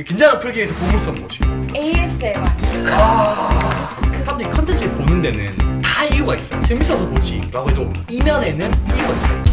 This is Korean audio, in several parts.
그 긴장을 풀기 위해서 보물섬 모시고 ASMR. 사람들이 컨텐츠를 보는 데는 다 이유가 있어요 재밌어서 보지 라고 해도 이면에는 이유가 있어요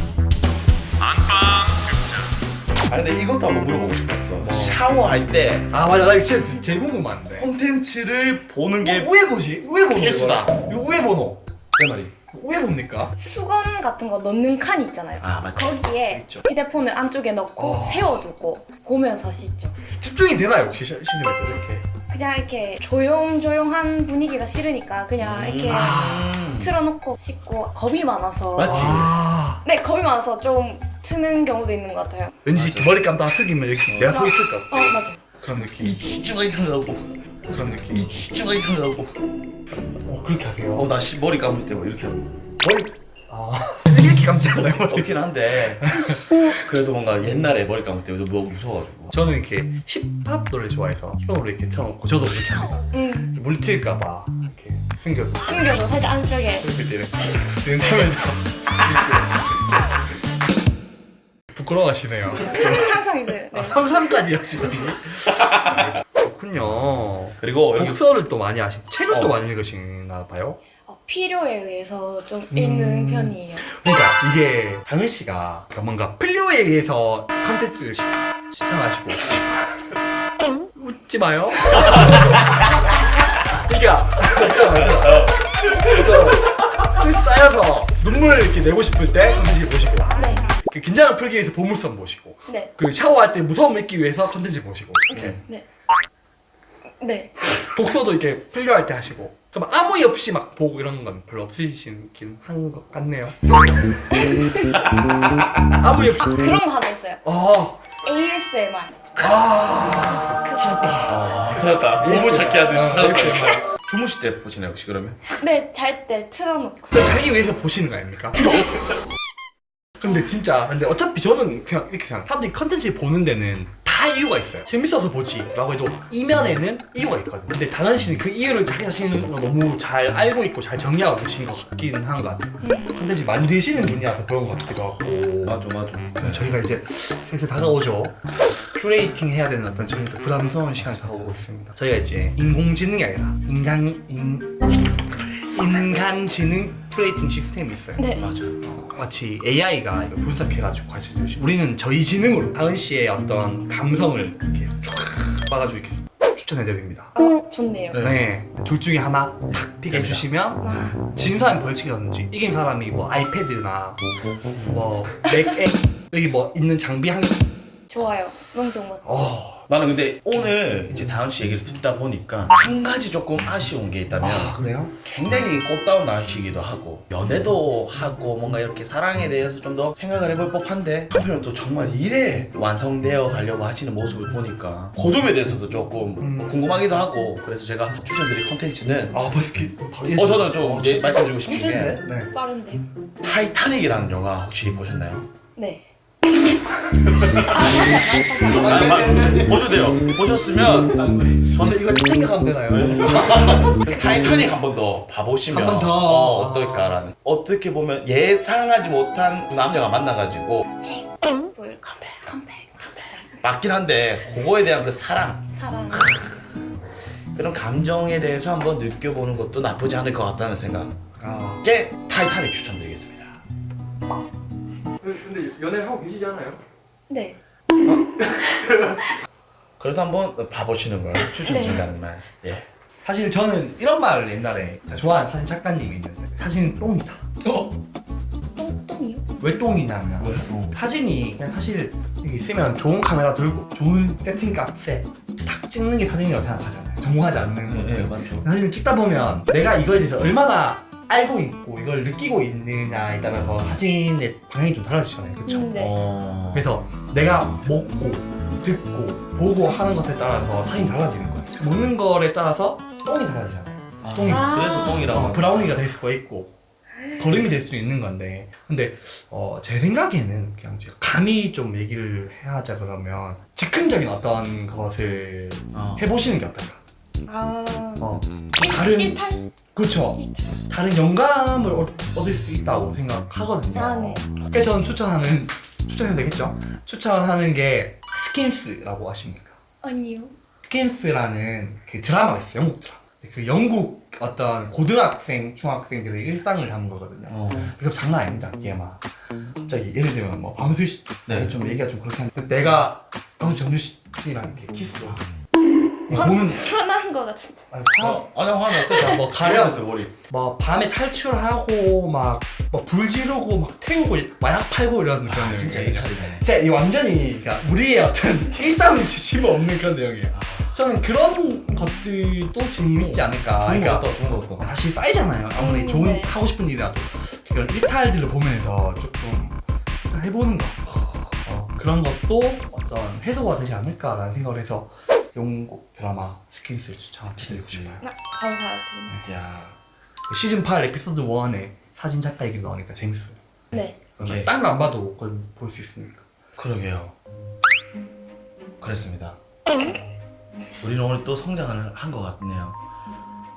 아 근데 이것도 한번 물어보고 싶었어. 샤워할 때 아 맞아 나 이거 진짜 제일 궁금한데 콘텐츠를 보는 게 어, 우회 보지? 우회 번호 필수다. 이거 우회 번호 내 말이. 우회 봅니까? 수건 같은 거 넣는 칸 있잖아요. 아 맞지. 거기에 있죠. 휴대폰을 안쪽에 넣고 어. 세워두고 보면서 씻죠. 집중이 되나요 혹시 시- 시즌에 이렇게 그냥 이렇게 조용조용한 분위기가 싫으니까 그냥 이렇게 음. 틀어놓고 씻고 겁이 많아서 맞지? 아 네 겁이 많아서 좀 트는 경우도 있는 것 같아요. 왠지 맞아. 머리 감다 숙이면 이렇게 내가 서 있을까 어 맞아. 그런 느낌 진짜 이상하고. 그런 느낌. 진짜 이상하고. 어 그렇게 하세요. 어나 머리 감을 때 뭐 이렇게 하고. 머리 아. 이렇게 머리. 좋긴 한데. 그래도 뭔가 옛날에 머리 감을 때 너무 무서워가지고. 저는 이렇게 힙합 노래 좋아해서 힙합 노래 이렇게 틀어놓고 저도 그렇게 합니다. 응. 물 튈까봐 이렇게 숨겨서. 숨겨서 살짝 안쪽에. 이렇게 이렇게 이렇게 하면서. 부끄러워하시네요. 상상해서요. 아, 네. 상상까지 하시다니 그렇군요 그리고 여기 독서를 또 많이 하시 책을 또 어. 많이 읽으시나 봐요 어, 필요에 의해서 좀 읽는 음. 편이에요. 그러니까 이게 당은 씨가 그러니까 뭔가 필요에 의해서 컨텐츠를 시, 시청하시고 웃지 마요 이게 맞아 맞아 그래서 술 쌓여서 눈물 이렇게 내고 싶을 때 컨텐츠 보시고 네. 그 긴장을 풀기 위해서 보물섬 보시고 네. 그 샤워할 때 무서움 믿기 위해서 컨텐츠 보시고 이렇게 네. 네. 독서도 이렇게 필요할 때 하시고 좀 아무 이유 없이 막 보고 이런 건 별로 없으시긴 한것 같네요 아무 이유 없이 아 그런 거 하나 있어요. 어, ASMR. 아, 그거. 아 찾았다. 보물 찾기 하듯이 아, 찾았다. 알겠어요. 주무실 때 보시나요 혹시 그러면? 네, 잘 때 틀어놓고. 그걸 자기 위해서 보시는 거 아닙니까? 근데 진짜 근데 어차피 저는 그냥 이렇게 생각 사람들이 컨텐츠 보는 데는 다 이유가 있어요 재밌어서 보지 라고 해도 이면에는 이유가 있거든 근데 다은 씨는 그 이유를 자기 자신은 너무 잘 알고 있고 잘 정리하고 계신 것 같긴 한 것 같아요 음. 컨텐츠 만드시는 분이라서 그런 것 같기도 하고 맞아 맞아. 네, 저희가 이제 슬슬 다가오죠. 큐레이팅 해야 되는 어떤 저희도 부담스러운 시간이 다가오고 있습니다. 저희가 이제 인공지능이 아니라 인간 인 인간지능 큐레이팅 시스템이 있어요. 네. 맞아. 마치 AI가 이걸 분석해가지고 가르쳐주시. 우리는 저희 지능으로 다은 씨의 어떤 감성을 이렇게 쫙 봐가지고 이렇게 추천해드립니다. 어, 좋네요. 네. 네, 둘 중에 하나 탁 픽해주시면 와. 진 사람이 벌칙이라든지 이긴 사람이 뭐 아이패드나 뭐맥 여기 뭐 있는 장비 한 개. 좋아요. 너무 좋은 것 같아요. 어. 나는 근데 오늘 이제 다은 씨 얘기를 듣다 보니까 한 가지 조금 아쉬운 게 있다면 아 그래요? 굉장히 꽃다운 나시기도 하고 연애도 하고 뭔가 이렇게 사랑에 대해서 좀 더 생각을 해볼 법한데 한편으로 또 정말 일에 완성되어 가려고 하시는 모습을 보니까 그 점에 대해서도 조금 음. 궁금하기도 하고 그래서 제가 추천드릴 컨텐츠는 아 기... 어 저는 좀 이제 말씀드리고 싶은 게? 네. 빠른데. 타이타닉이라는 영화 혹시 보셨나요? 네. 아, 할까요? 보셔도돼요 보셨으면 저는 이거 챙겨가면 되나요? 그래서 타이타닉 한 번 더 봐보시면 한번 더. 어, 어떨까라는 어떻게 보면 예상하지 못한 남녀가 만나가지고 책. 볼. 컴백. 컴백. 맞긴 한데 그거에 대한 그 사랑 사랑. 그런 감정에 대해서 한번 느껴보는 것도 나쁘지 않을 것 같다는 생각에 아 타이타닉 추천드리겠습니다 근데 연애 하고 계시지 않아요? 네. 그래도 한번 봐보시는 걸 추천드린다는 말 예. 사실 저는 이런 말을 옛날에 제가 좋아하는 사진 작가님이 있는데 사진은 똥이다 어? 똥똥이요? 왜 똥이냐면 왜? 어, 사진이 그냥 사실 여기 있으면 좋은 카메라 들고 좋은 세팅 값에 딱 찍는 게 사진이라고 생각하잖아요 전공하지 않는 예, 예 맞죠 사진을 찍다 보면 내가 이거에 대해서 얼마나 알고 있고 이걸 느끼고 있느냐에 따라서 사진의 방향이 좀 달라지잖아요. 그렇죠? 음, 네. 어... 그래서 내가 먹고 듣고 보고 하는 것에 따라서 사진이 달라지는 거예요. 먹는 거에 따라서 똥이 달라지잖아요. 아, 똥이- 그래서 똥이라고 어, 브라우니가 될 수가 있고 거름이 될 수도 있는 건데. 근데 어, 제 생각에는 그냥 제가 감히 좀 얘기를 해야 하자 그러면 즉흥적인 어떤 것을 어. 해보시는 게 어떨까 아. 어, 일, 다른- 일탈? 그렇죠 다른 영감을 얻- 얻을 수 있다고 생각하거든요 아, 네. 그래서 저는 추천하는 추천해도 되겠죠? 추천하는 게 스킨스라고 아십니까? 아니요. 스킨스라는 그 드라마가 있어요. 영국 드라마. 근데 그 영국 어떤 고등학생, 중학생들의 일상을 담은 거거든요. 어. 그래서 장난 아닙니다. 이게 막 갑자기 예를 들면 뭐 방수 씨, 네. 좀 얘기가 좀 그렇게 한데 내가 방수 정주 씨랑 이렇게 키스를 하고 보는 것 같은데. 아니, 화- 어, 아니 화났어. 자, 뭐 가려 화났어 머리. 뭐 밤에 탈출하고 막불 지르고 막 태우고 마약 팔고 이런 그런 아, 진짜 내용이에요. 일탈이네. 진짜 이 완전히 그러니까 우리의 어떤 일상을 지시면 없는 그런 내용이에요. 저는 그런 것들도 재미있지 않을까. 좋은 그러니까 같다, 좋은 거 같다. 다시 쌓이잖아요. 아무리 음, 좋은 네. 하고 싶은 일이라도 그런 일탈들을 보면서 조금 해보는 거 어, 그런 것도 어떤 해소가 되지 않을까라는 생각을 해서 영국 드라마 스킨스를 추천드리고 스킨스. 싶어요. 아, 감사드립니다. 야. 그 시즌 8 에피소드 1에 사진 작가 얘기 나오니까 재밌어요. 네. 오케이. 딴 거 안 봐도 그걸 볼 수 있으니까. 그러게요. 그랬습니다. 우리는 오늘 또 성장을 한 것 같네요.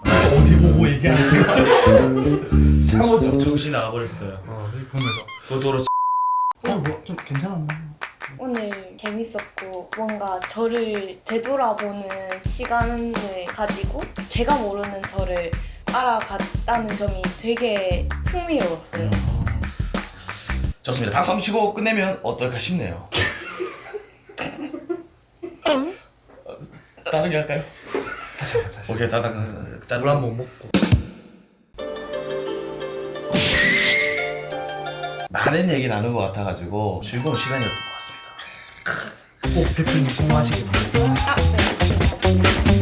어디 보고 얘기하는 거지? 상호죠. 정신 나가버렸어요. 어, 네, 보면서. 도도로 어, 뭐좀 괜찮았나? 오늘 재밌었고 뭔가 저를 되돌아보는 시간을 가지고 제가 모르는 저를 알아갔다는 점이 되게 흥미로웠어요. 좋습니다. 박수 한번 치고 끝내면 어떨까 싶네요. 어, 다른 게 할까요? 다시 한번 다시. 오케이, 다른 짠. 물한 번 먹고. 많은 얘기 나눈 것 같아가지고 즐거운 시간이었던 것 같습니다. 꼭 대표님 공부하시길 바랍니다. 아, 네.